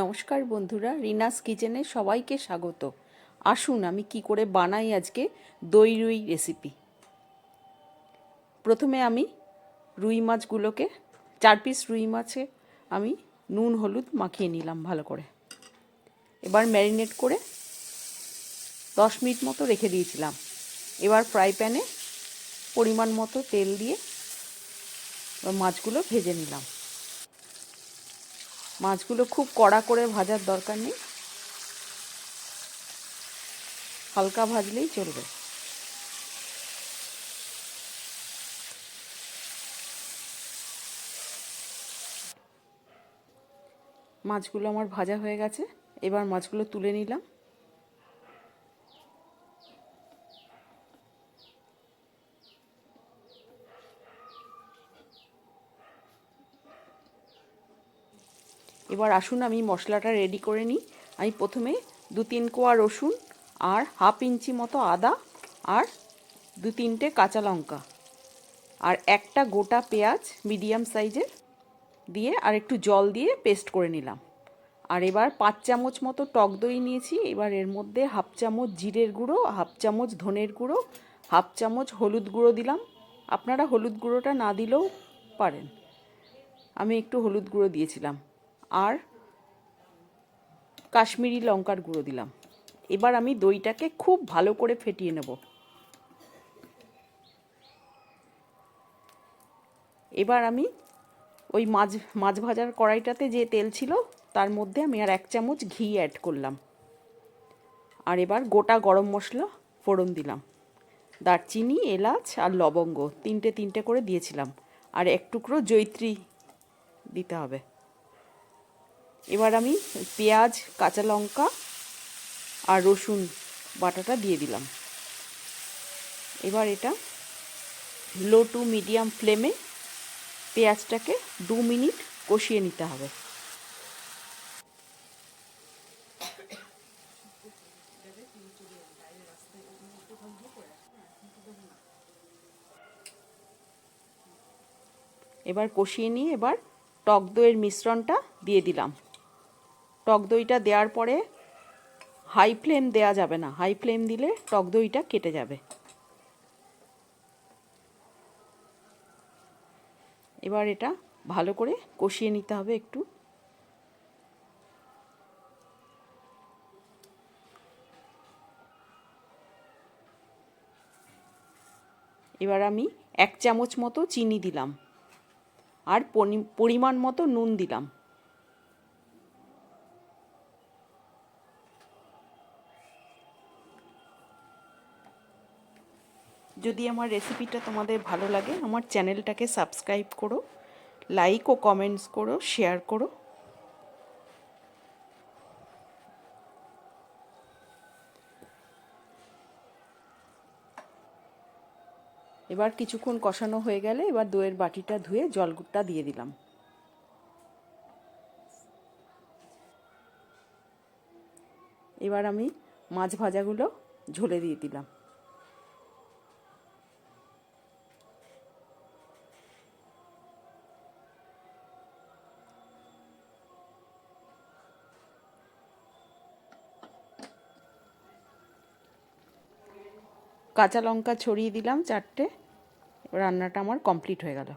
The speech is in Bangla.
নমস্কার বন্ধুরা, রিনাস কিচেনে সবাইকে স্বাগত। আসুন আমি কি করে বানাই আজকে দই রুই রেসিপি প্রথমে আমি রুই মাছগুলোকে, চার পিস রুই মাছে আমি নুন, হলুদ মাখিয়ে নিলাম ভালো করে। এবার ম্যারিনেট করে দশ মিনিট মতো রেখে দিয়েছিলাম। এবার ফ্রাই প্যানে পরিমাণ মতো তেল দিয়ে মাছগুলো ভেজে নিলাম। মাছগুলো খুব কড়া করে ভাজার দরকার নেই। হালকা ভাজলেই চলবে। মাছগুলো আমার ভাজা হয়ে গেছে। এবার মাছগুলো তুলে নিলাম। এবার আসুন, আমি মশলাটা রেডি করে নিই। আমি প্রথমে দু তিন কোয়া রসুন আর হাফ ইঞ্চি মতো আদা আর দু তিনটে কাঁচা লঙ্কা আর একটা গোটা পেঁয়াজ মিডিয়াম সাইজের দিয়ে আর একটু জল দিয়ে পেস্ট করে নিলাম। আর এবার পাঁচ চামচ মতো টক দই নিয়েছি। এবার এর মধ্যে হাফ চামচ জিরের গুঁড়ো হাফ চামচ ধনের গুঁড়ো হাফ চামচ হলুদ গুঁড়ো দিলাম। আপনারা হলুদ গুঁড়োটা না দিলেও পারেন। আমি একটু হলুদ গুঁড়ো দিয়েছিলাম। আর কাশ্মীরি লঙ্কার গুঁড়ো দিলাম। এবার আমি দইটাকে খুব ভালো করে ফেটিয়ে নেব। এবার আমি ওই মাছ মাছ ভাজার কড়াইটাতে যে তেল ছিল, তার মধ্যে আমি আর এক চামচ ঘি অ্যাড করলাম। আর এবার গোটা গরম মশলা ফোড়ন দিলাম। দারচিনি, এলাচ আর লবঙ্গ তিনটে তিনটে করে দিয়েছিলাম। আর এক টুকরো জৈত্রী দিতে হবে। এবার আমি পেঁয়াজ, কাঁচা লঙ্কা আর রসুন বাটাটা দিয়ে দিলাম। এবার এটা লো টু মিডিয়াম ফ্লেমে পেঁয়াজটাকে দু মিনিট কষিয়ে নিতে হবে। এবার কষিয়ে নিয়ে এবার টক দইয়ের মিশ্রণটা দিয়ে দিলাম। টক দইটা দেওয়ার পরে হাই ফ্লেম দেওয়া যাবে না। হাই ফ্লেম দিলে টক দইটা কেটে যাবে। এবার এটা ভালো করে কষিয়ে নিতে হবে একটু। এবার আমি এক চামচ মতো চিনি দিলাম। আর পরিমাণ মতো নুন দিলাম। যদি আমার রেসিপিটা তোমাদের ভালো লাগে, আমার চ্যানেলটাকে সাবস্ক্রাইব করো লাইক ও কমেন্টস করো শেয়ার করো। এবার কিছুক্ষণ কষানো হয়ে গেলে এবার দইয়ের বাটিটা ধুয়ে জলগুটটা দিয়ে দিলাম। এবার আমি মাছ ভাজাগুলো ঝোলে দিয়ে দিলাম। কাঁচা লঙ্কা ছড়িয়ে দিলাম চারটে। রান্নাটা আমার কমপ্লিট হয়ে গেল।